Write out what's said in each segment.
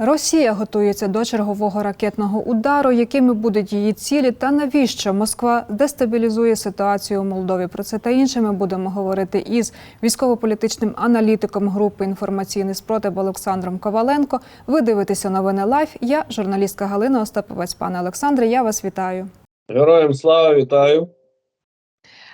Росія готується до чергового ракетного удару. Якими будуть її цілі, та навіщо Москва дестабілізує ситуацію у Молдові? Про це та інше ми будемо говорити із військово-політичним аналітиком групи інформаційний спротив Олександром Коваленко. Ви дивитеся новини Лайф. Я журналістка Галина Остаповець. Пане Олександре, я вас вітаю. Героям слава вітаю.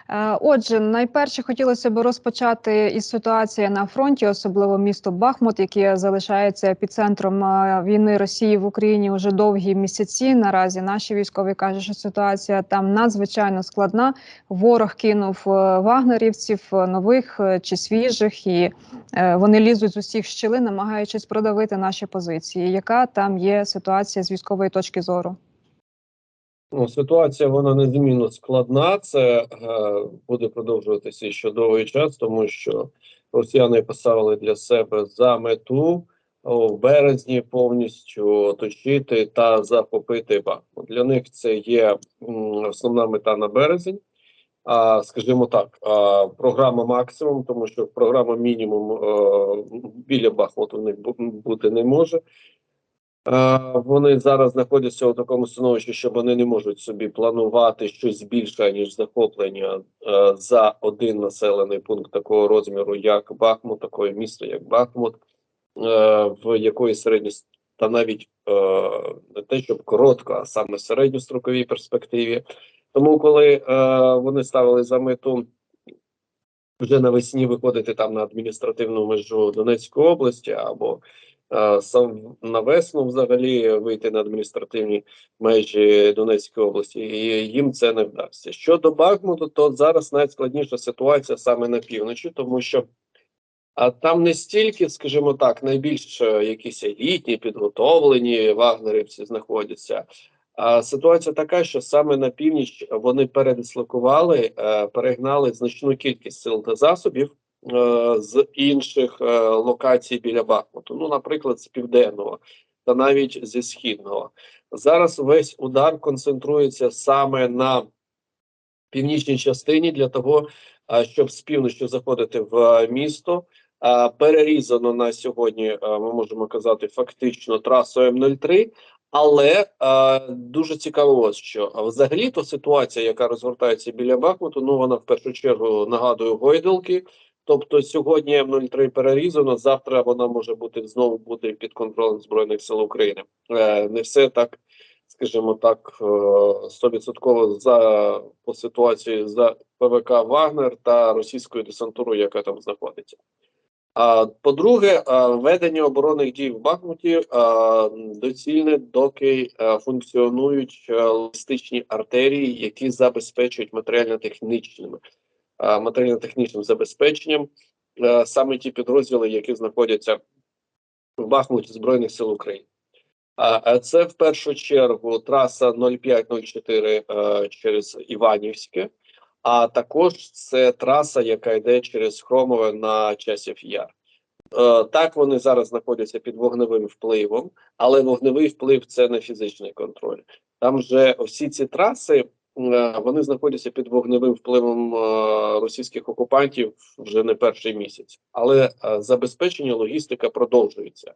Е, Отже, найперше хотілося б розпочати із ситуації на фронті, особливо місто Бахмут, яке залишається епіцентром е, війни Росії в Україні вже довгі місяці. Наразі наші військові кажуть, що ситуація там надзвичайно складна. Ворог кинув е, вагнерівців нових чи свіжих, і вони лізуть з усіх щілин, намагаючись продавити наші позиції. Яка там є ситуація з військової точки зору? Ну, ситуація вона незмінно складна. Це е, буде продовжуватися ще довгий час, тому що росіяни поставили для себе за мету о, в березні повністю оточити та захопити Бахмут. Для них це є м, основна мета на березень. А скажімо так, а, програма максимум, тому що програма мінімум е, біля Бахмуту бу- бути не може. Е, Вони зараз знаходяться у такому становищі, що вони не можуть собі планувати щось більше ніж захоплення е, за один населений пункт такого розміру, як Бахмут, такое місто, як Бахмут, е, в якої середньо та навіть не те, щоб коротко, а саме середньостроковій перспективі. Тому, коли вони ставили за мету вже навесні виходити там на адміністративну межу Донецької області або сам на весну взагалі вийти на адміністративні межі Донецької області, і їм це не вдасться. Щодо Бахмуту, то зараз найскладніша ситуація саме на півночі, тому що а там не стільки, скажімо так, найбільш е, якісь елітні, підготовлені вагнерівці знаходяться. А ситуація така, що саме на північ вони передислокували, е, перегнали значну кількість сил та засобів е, з інших е, локацій біля Бахмуту. Ну, наприклад, з південного та навіть зі східного. Зараз весь удар концентрується саме на північній частині для того, е, щоб з півночі заходити в е, місто. Е, Перерізано на сьогодні, е, ми можемо казати, фактично трасу М03. Але е, дуже цікаво, що взагалі то ситуація, яка розгортається біля Бахмуту, ну вона в першу чергу нагадує гойдалки. Тобто сьогодні М03 перерізано, завтра вона може бути знову бути під контролем збройних сил України. Е, не все так, скажімо так, е, стовідсотково за по ситуації за ПВК Вагнер та російською десантурою, яка там знаходиться. А по-друге, ведення оборонних дій в Бахмуті доцільне, доки функціонують логістичні артерії, які забезпечують матеріально-технічними матеріально-технічним забезпеченням саме ті підрозділи, які знаходяться в Бахмуті Збройних сил України. А це в першу чергу траса 0504 а, через Іванівське. А також це траса, яка йде через Хромове на часів яр. Е, так вони зараз знаходяться під вогневим впливом, але вогневий вплив це не фізичний контроль. Там же всі ці траси е, вони знаходяться під вогневим впливом е, російських окупантів вже не перший місяць, але е, забезпечення логістика продовжується.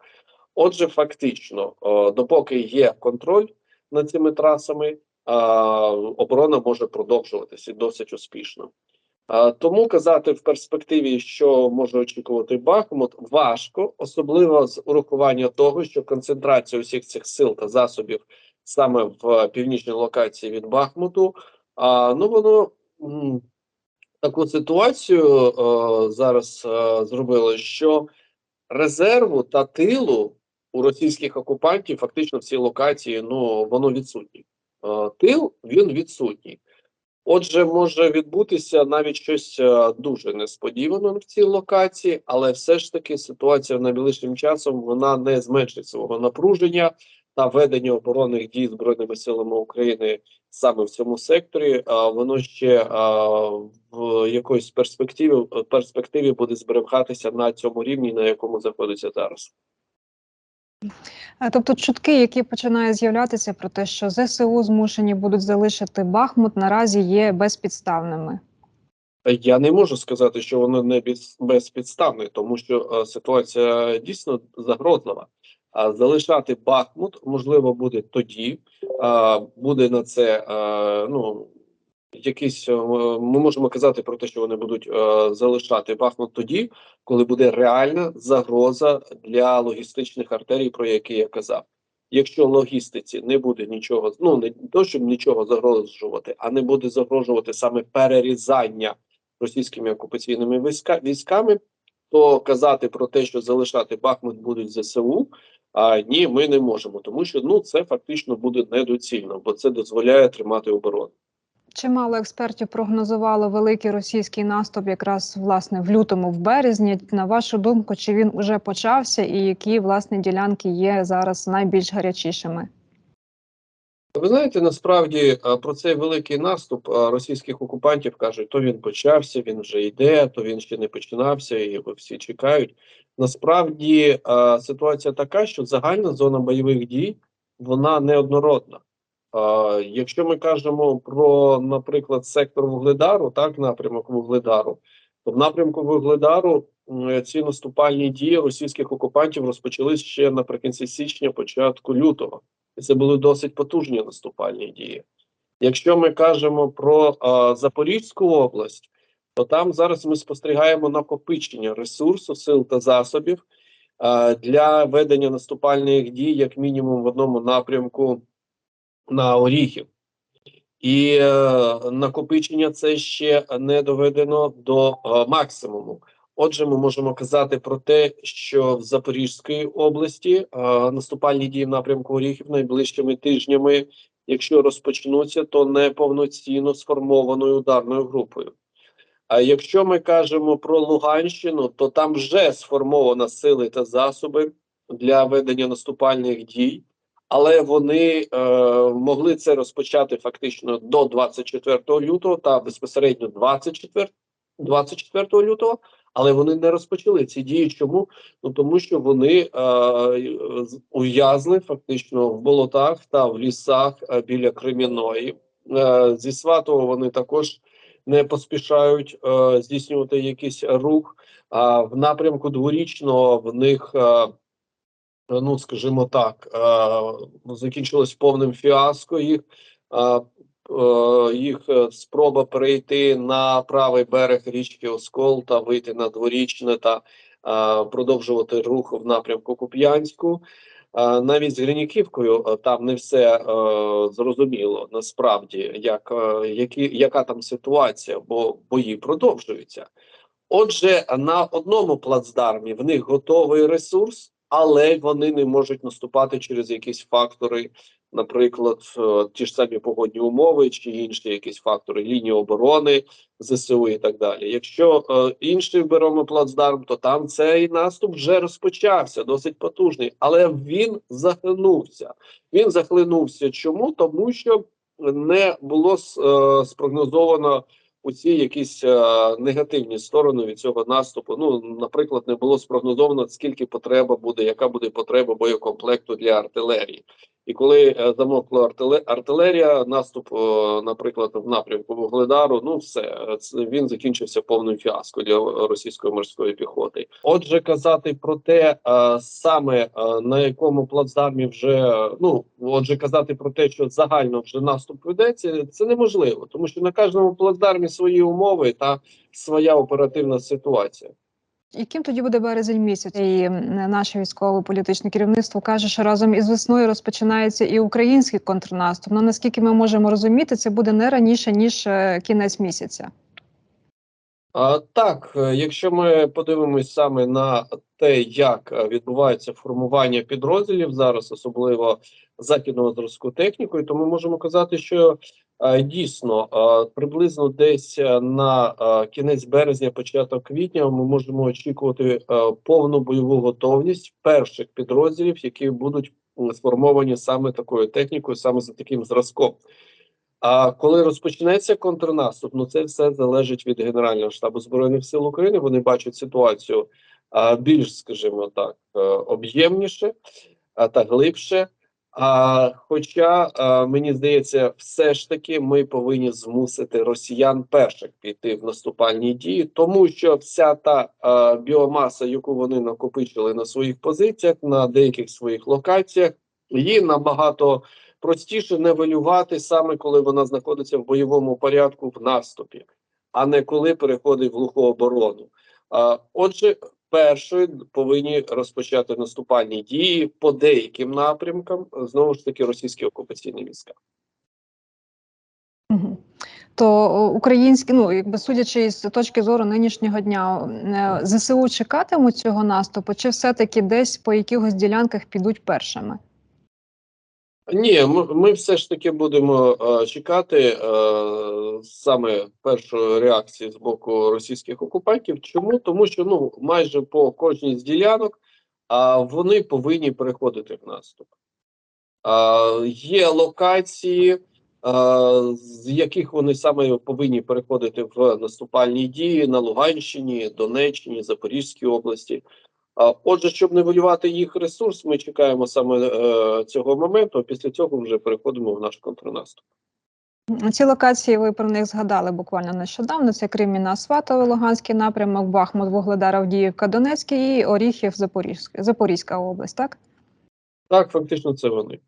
Отже, фактично, е, допоки є контроль над цими трасами, оборона може продовжуватися досить успішно. Тому казати в перспективі, що може очікувати Бахмут, важко, особливо з урахування того, що концентрація усіх цих сил та засобів саме в північній локації від Бахмуту, а, ну воно таку ситуацію е, зараз е, зробило, що резерву та тилу у російських окупантів фактично в цій локації ну воно відсутнє. Е, тил він відсутній. Отже, може відбутися навіть щось дуже несподівано в цій локації, але все ж таки ситуація найближчим часом вона не зменшить свого напруження та ведення оборонних дій збройними силами України саме в цьому секторі. А воно ще в якоїсь перспективі перспективі буде зберігатися на цьому рівні, на якому знаходиться зараз. Тобто чутки, які починають з'являтися про те, що ЗСУ змушені будуть залишити Бахмут, наразі є безпідставними. Я не можу сказати, що воно не безпідставне, тому що ситуація дійсно загрозлива. Залишати Бахмут можливо буде тоді. Буде на це ну якісь е, ми можемо казати про те, що вони будуть е, залишати Бахмут тоді, коли буде реальна загроза для логістичних артерій, про які я казав. Якщо логістиці не буде нічого, ну не то, щоб нічого загрожувати, а не буде загрожувати саме перерізання російськими окупаційними війська, військами, то казати про те, що залишати Бахмут будуть ЗСУ, а ні, ми не можемо, тому що ну це фактично буде недоцільно, бо це дозволяє тримати оборону. Чимало експертів прогнозувало великий російський наступ якраз власне в лютому, в березні. На вашу думку, чи він уже почався, і які власне ділянки є зараз найбільш гарячішими? Ви знаєте, насправді про цей великий наступ російських окупантів кажуть, то він почався, він вже йде, то він ще не починався, і його всі чекають. Насправді ситуація така, що загальна зона бойових дій вона неоднородна. Якщо ми кажемо про, наприклад, сектор Вугледару, так, напрямок Вугледару, то в напрямку Вугледару ці наступальні дії російських окупантів розпочались ще наприкінці січня, початку лютого. Це були досить потужні наступальні дії. Якщо ми кажемо про а, Запорізьку область, то там зараз ми спостерігаємо накопичення ресурсу, сил та засобів а, для ведення наступальних дій, як мінімум, в одному напрямку на Оріхів. І е, накопичення це ще не доведено до е, максимуму. Отже, ми можемо казати про те, що в Запорізькій області е, наступальні дії в напрямку Оріхів найближчими тижнями, якщо розпочнуться, то не повноцінно сформованою ударною групою. А якщо ми кажемо про Луганщину, то там вже сформовано сили та засоби для ведення наступальних дій, але вони е, могли це розпочати фактично до 24 лютого та безпосередньо 24, 24 лютого, але вони не розпочали ці дії. Чому? Ну тому що вони е, ув'язли фактично в болотах та в лісах е, біля Кремінної. Е, зі Сватого вони також не поспішають е, здійснювати якийсь рух. А в напрямку дворічного в них, е, ну скажімо так, е, закінчилось повним фіаско їх. Е, їх е, спроба перейти на правий берег річки Оскол та вийти на дворічне та е, продовжувати рух в напрямку Куп'янську. Навіть з Гриніківкою там не все е, зрозуміло насправді, як, які, яка там ситуація, бо бої продовжуються. Отже, на одному плацдармі в них готовий ресурс, але вони не можуть наступати через якісь фактори, наприклад, е, ті ж самі погодні умови чи інші якісь фактори лінії оборони, ЗСУ і так далі. Якщо е, інший беремо плацдарм, то там цей наступ вже розпочався, досить потужний, але він захлинувся. Він захлинувся. Чому? Тому що не було е, спрогнозовано усі якісь е, негативні сторони від цього наступу. Ну, наприклад, не було спрогнозовано, скільки потреба буде, яка буде потреба боєкомплекту для артилерії. І коли е, замокла артилерія, наступ, наприклад, в напрямку Вугледару, ну все він закінчився повним фіаско для російської морської піхоти. Отже, казати про те, е, саме е, на якому плацдармі вже ну отже, казати про те, що загально вже наступ ведеться, це неможливо, тому що на кожному плацдармі свої умови та своя оперативна ситуація. Яким тоді буде березень місяць? І наше військово-політичне керівництво каже, що разом із весною розпочинається і український контрнаступ. Ну наскільки ми можемо розуміти, це буде не раніше ніж е, кінець місяця. А, так, е, якщо ми подивимось саме на те, як е, відбувається формування підрозділів зараз, особливо західного зразку технікою, то ми можемо казати, що дійсно е, приблизно десь е, на е, кінець березня, початок квітня, ми можемо очікувати е, повну бойову готовність перших підрозділів, які будуть сформовані саме такою технікою, саме за таким зразком. А коли розпочнеться контрнаступ, ну це все залежить від Генерального штабу збройних сил України. Вони бачать ситуацію більш, скажімо так, е, об'ємніше та глибше. А, хоча а, мені здається, все ж таки ми повинні змусити росіян перших піти в наступальні дії, тому що вся та а, біомаса, яку вони накопичили на своїх позиціях, на деяких своїх локаціях, її набагато простіше нивелювати саме коли вона знаходиться в бойовому порядку в наступі, а не коли переходить в глуху оборону. А, отже, першою повинні розпочати наступальні дії по деяким напрямкам знову ж таки російські окупаційні війська. То українські, ну якби судячи з точки зору нинішнього дня, е, ЗСУ чекатимуть цього наступу, чи все-таки десь по якихось ділянках підуть першими? Ні, ми, все ж таки будемо е, чекати е, саме першої реакції з боку російських окупантів. Чому? Тому що ну майже по кожній з ділянок вони повинні переходити в наступ. Є локації, з яких вони саме повинні переходити в наступальні дії на Луганщині, Донеччині, Запорізькій області. А, Отже, щоб не воювати їх ресурс, ми чекаємо саме е, цього моменту. а Після цього вже переходимо в наш контрнаступ. Ці локації ви про них згадали буквально нещодавно. Це Криміна, Сватове, Луганський напрямок, Бахмут, Вугледар, Авдіївка, Донецький і Оріхів, Запорізька, Запорізька область. Так Так, фактично, це вони.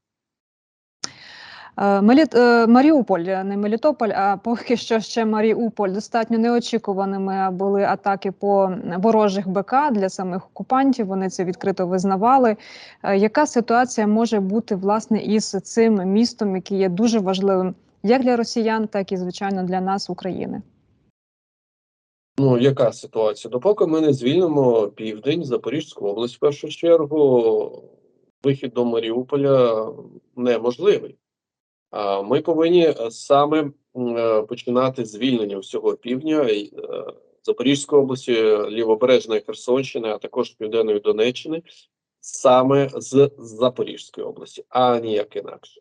Е, е, Маріуполь, не Мелітополь, а поки що ще Маріуполь. Достатньо неочікуваними були атаки по ворожих БК для самих окупантів. Вони це відкрито визнавали. Е, Яка ситуація може бути власне із цим містом, який є дуже важливим як для росіян, так і звичайно для нас, України? Ну, яка ситуація? Допоки ми не звільнимо південь, Запорізьку область, в першу чергу, вихід до Маріуполя неможливий. Ми повинні е, саме е, починати звільнення всього півдня е, Запорізької області, Лівобережної Херсонщини, а також Південної Донеччини, саме з Запорізької області, а ніяк інакше.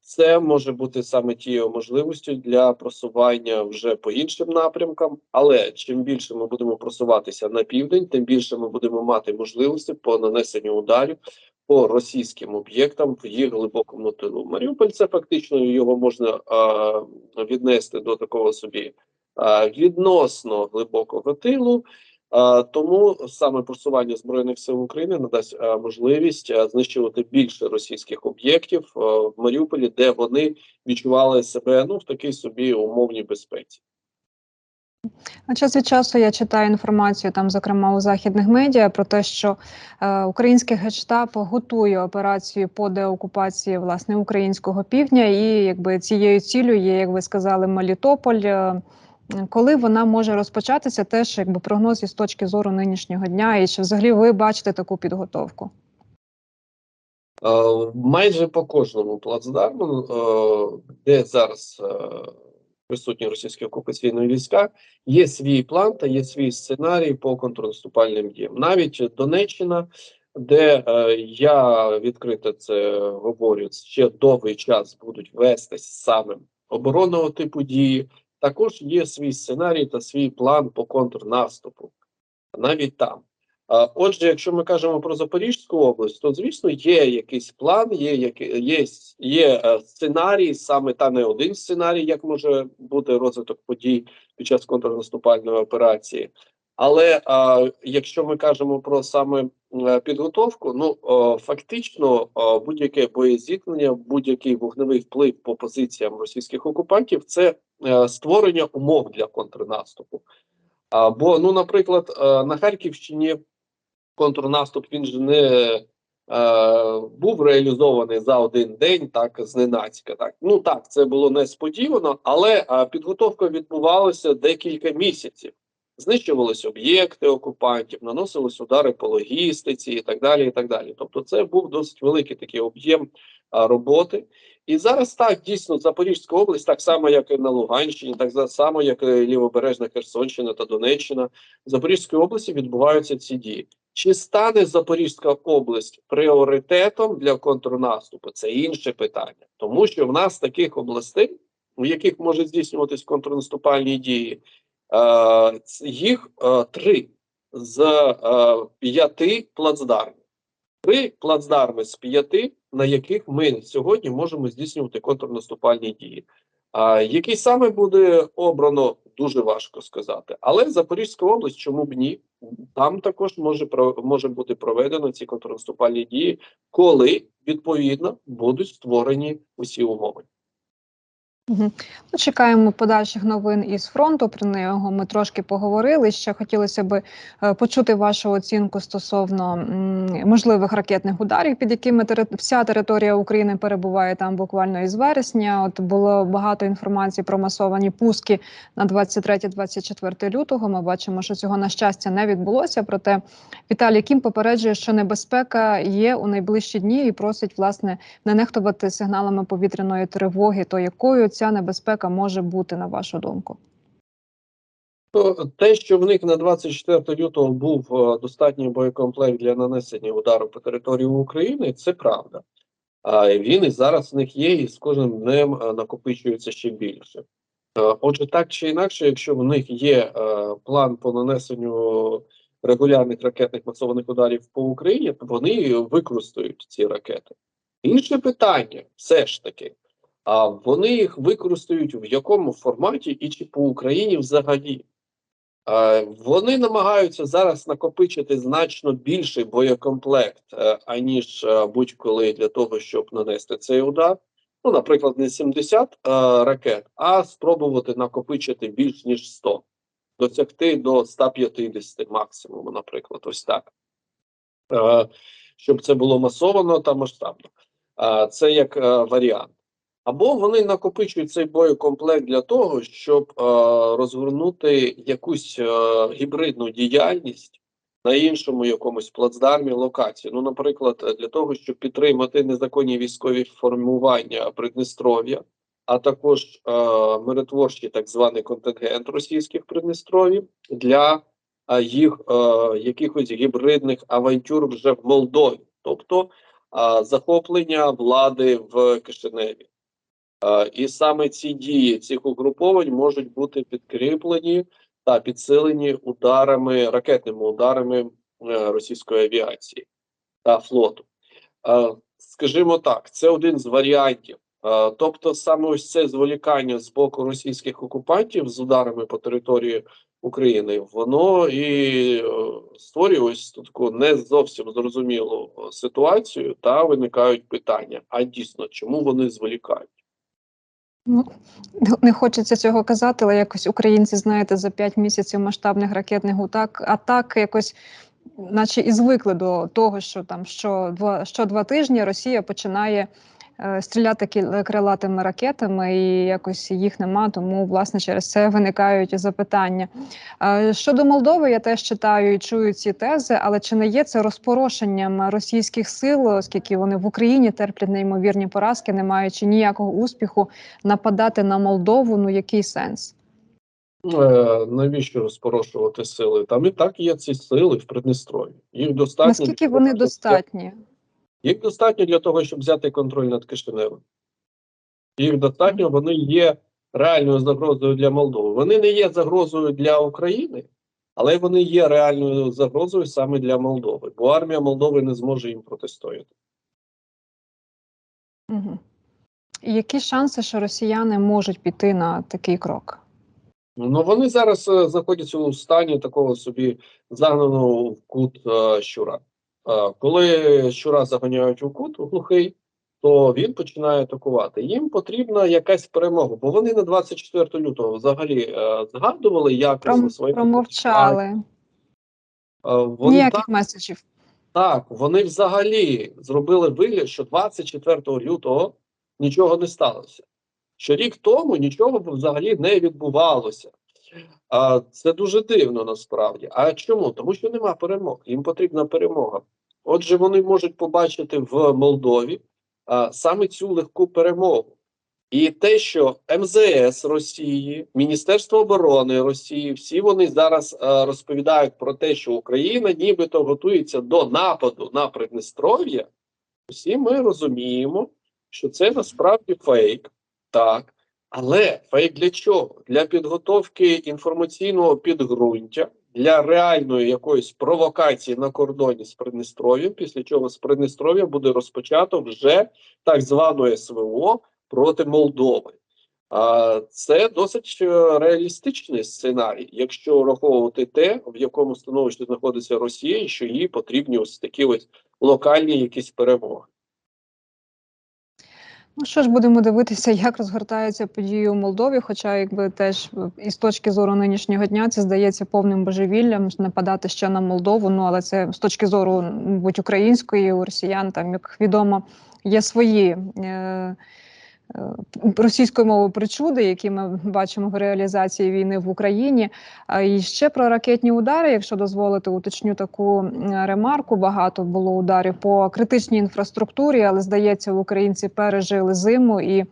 Це може бути саме тією можливістю для просування вже по іншим напрямкам. Але чим більше ми будемо просуватися на південь, тим більше ми будемо мати можливості по нанесенню ударів по російським об'єктам в їх глибокому тилу. Маріуполь це фактично його можна а, віднести до такого собі а, відносно глибокого тилу. А, Тому саме просування збройних сил України надасть а, можливість а, знищувати більше російських об'єктів в Маріуполі, де вони відчували себе ну в такій собі умовній безпеці. Час від часу я читаю інформацію там, зокрема у західних медіа, про те, що е, український генштаб готує операцію по деокупації власне українського півдня, і якби цією цілею є, як ви сказали, Мелітополь. Е, коли вона може розпочатися, теж якби прогноз із точки зору нинішнього дня, і чи взагалі ви бачите таку підготовку? Е, Майже по кожному плацдарму, е, де зараз е, присутні російські окупаційні війська, є свій план та є свій сценарій по контрнаступальним діям. Навіть Донеччина, де е, я відкрито це говорю, ще довгий час будуть вестись саме оборонного типу дії. Також є свій сценарій та свій план по контрнаступу. Навіть там. Отже, якщо ми кажемо про Запорізьку область, то звісно є якийсь план, є є, є е, сценарій, саме та не один сценарій, як може бути розвиток подій під час контрнаступальної операції. Але а, якщо ми кажемо про саме е, підготовку, ну о, фактично будь-яке боєзіткнення, будь-який вогневий вплив по позиціям російських окупантів це е, створення умов для контрнаступу. А, бо, ну, наприклад, е, на Харківщині контрнаступ він же не е, був реалізований за один день, так зненацька. Так ну так, це було несподівано, але е, підготовка відбувалася декілька місяців. Знищувалися об'єкти окупантів, наносились удари по логістиці і так далі. і так далі. Тобто, це був досить великий такий об'єм а, роботи. І зараз так дійсно Запорізька область, так само як і на Луганщині, так само як і Лівобережна Херсонщина та Донеччина, в Запорізькій області відбуваються ці дії. Чи стане Запорізька область пріоритетом для контрнаступу? Це інше питання, тому що в нас таких областей, у яких можуть здійснюватись контрнаступальні дії, е, їх е, три з е, п'яти плацдармів. Три плацдарми з п'яти на яких ми сьогодні можемо здійснювати контрнаступальні дії. А який саме буде обрано, дуже важко сказати. Але Запорізька область, чому б ні? Там також може може бути проведено ці контрнаступальні дії, коли відповідно будуть створені усі умови. Ну, Чекаємо подальших новин із фронту. Про нього ми трошки поговорили. Ще хотілося б е, почути вашу оцінку стосовно можливих ракетних ударів, під якими вся територія України перебуває там буквально із вересня. От було багато інформації про масовані пуски на 23-24 лютого. Ми бачимо, що цього на щастя не відбулося. Проте Віталій Кім попереджує, що небезпека є у найближчі дні і просить власне не нехтувати сигналами повітряної тривоги. То якою ця небезпека може бути на вашу думку? Те, що в них на 24 лютого був е, достатній боєкомплект для нанесення удару по території України, це правда. А він і зараз в них є, і з кожним днем е, накопичується ще більше. Е, Отже, так чи інакше, якщо в них є план по нанесенню регулярних ракетних масованих ударів по Україні, то вони використають ці ракети. Інше питання, все ж таки, а вони їх використають в якому форматі і чи по Україні взагалі? Вони намагаються зараз накопичити значно більший боєкомплект, е, аніж е, будь-коли для того, щоб нанести цей удар. Ну, наприклад, не 70 е, ракет, а спробувати накопичити більш ніж 100, досягти до 150 максимум, наприклад, ось так. Щоб це було масовано та масштабно. Це як варіант. Або вони накопичують цей боєкомплект для того, щоб е, розгорнути якусь е, гібридну діяльність на іншому якомусь плацдармі локації. Ну, наприклад, для того, щоб підтримати незаконні військові формування Придністров'я, а також е, миротворчий так званий контингент російських Придністров'їв для е, їх е, якихось гібридних авантюр вже в Молдові, тобто е, захоплення влади в Кишиневі. Е, І саме ці дії цих угруповань можуть бути підкріплені та підсилені ударами, ракетними ударами е, російської авіації та флоту. Е, Скажімо так, це один з варіантів. Тобто, саме ось це зволікання з боку російських окупантів з ударами по території України, воно і створює ось таку не зовсім зрозумілу ситуацію, та виникають питання: а дійсно, чому вони зволікають? Ну не- не хочеться цього казати, але якось українці, знаєте, за 5 місяців масштабних ракетних атак, атак якось, наче і звикли до того, що там що два що два тижні Росія починає стріляти кіл- крилатими ракетами, і якось їх нема. Тому власне через це виникають запитання. Е, щодо Молдови, я теж читаю і чую ці тези, але чи не є це розпорошенням російських сил, оскільки вони в Україні терплять неймовірні поразки, не маючи ніякого успіху нападати на Молдову? Ну який сенс? Е, навіщо розпорошувати сили? Там і так є ці сили в Придністров'ї. Їх достатньо Наскільки вони достатні? Їх достатньо для того, щоб взяти контроль над Кишиневом. Їх достатньо, вони є реальною загрозою для Молдови. Вони не є загрозою для України, але вони є реальною загрозою саме для Молдови, бо армія Молдови не зможе їм протистояти. Угу. Які шанси, що росіяни можуть піти на такий крок? Ну вони зараз е, знаходяться у стані такого собі загнаного в кут е, щура. Е, коли щура заганяють у кут у глухий, то він починає атакувати. Їм потрібна якась перемога, бо вони на 24 лютого взагалі е, згадували, як Пром, свої промовчали. Е, вони Ніяких так, меседжів. так, вони взагалі зробили вигляд, що 24 лютого нічого не сталося. Що рік тому нічого взагалі не відбувалося. А, це дуже дивно насправді. А чому? Тому що нема перемог. Їм потрібна перемога. Отже, вони можуть побачити в Молдові а, саме цю легку перемогу. І те, що МЗС Росії, Міністерство оборони Росії, всі вони зараз е, розповідають про те, що Україна нібито готується до нападу на Придністров'я, всі ми розуміємо, що це насправді фейк, так. Але фейк для чого? Для підготовки інформаційного підґрунтя для реальної якоїсь провокації на кордоні з Придністров'ям, після чого з Придністров'я буде розпочато вже так звану СВО проти Молдови. А це досить е, реалістичний сценарій, якщо враховувати те, в якому становищі знаходиться Росія, і що їй потрібні ось такі ось локальні якісь перемоги. Ну що ж, будемо дивитися, як розгортаються події у Молдові. Хоча, якби теж е, із точки зору нинішнього дня це здається повним божевіллям нападати ще на Молдову. Ну але це з точки зору будь української у росіян, там як відомо, є свої. Е- Російською мовою причуди, які ми бачимо в реалізації війни в Україні, і ще про ракетні удари, якщо дозволити, уточню таку ремарку. Багато було ударів по критичній інфраструктурі, але здається, українці пережили зиму, і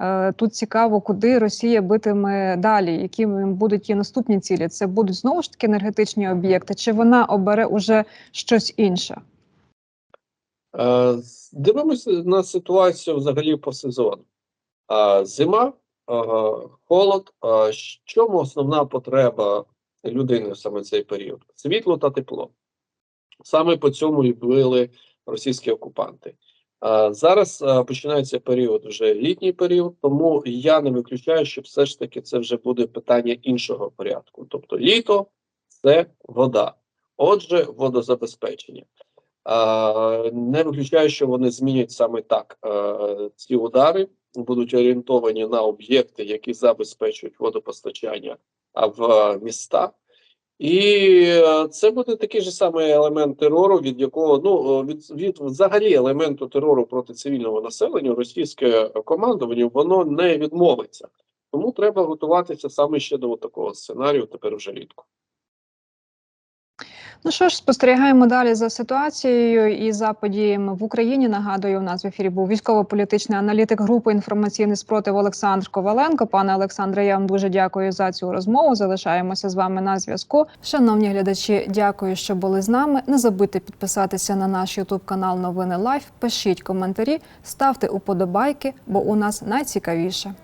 е, тут цікаво, куди Росія битиме далі, які будуть її наступні цілі. Це будуть знову ж таки енергетичні об'єкти, чи вона обере уже щось інше? Е, Дивимося на ситуацію взагалі по сезону. Зима, холод. В чому основна потреба людини саме цей період? Світло та тепло. Саме по цьому і били російські окупанти. Зараз починається період, вже літній період, тому я не виключаю, що все ж таки це вже буде питання іншого порядку. Тобто літо це вода. Отже, водозабезпечення. Е, Не виключаю, що вони змінять саме так. Е, Ці удари будуть орієнтовані на об'єкти, які забезпечують водопостачання в е, міста. І це буде такий же самий елемент терору, від якого ну від, від взагалі елементу терору проти цивільного населення російське командування воно не відмовиться. Тому треба готуватися саме ще до такого сценарію. Тепер вже рідко. Ну що ж, спостерігаємо далі за ситуацією і за подіями в Україні. Нагадую, у нас в ефірі був військово-політичний аналітик групи інформаційний спротив Олександр Коваленко. Пане Олександре, я вам дуже дякую за цю розмову. Залишаємося з вами на зв'язку. Шановні глядачі, дякую, що були з нами. Не забудьте підписатися на наш Ютуб канал Новини Лайф. Пишіть коментарі, ставте уподобайки, бо у нас найцікавіше.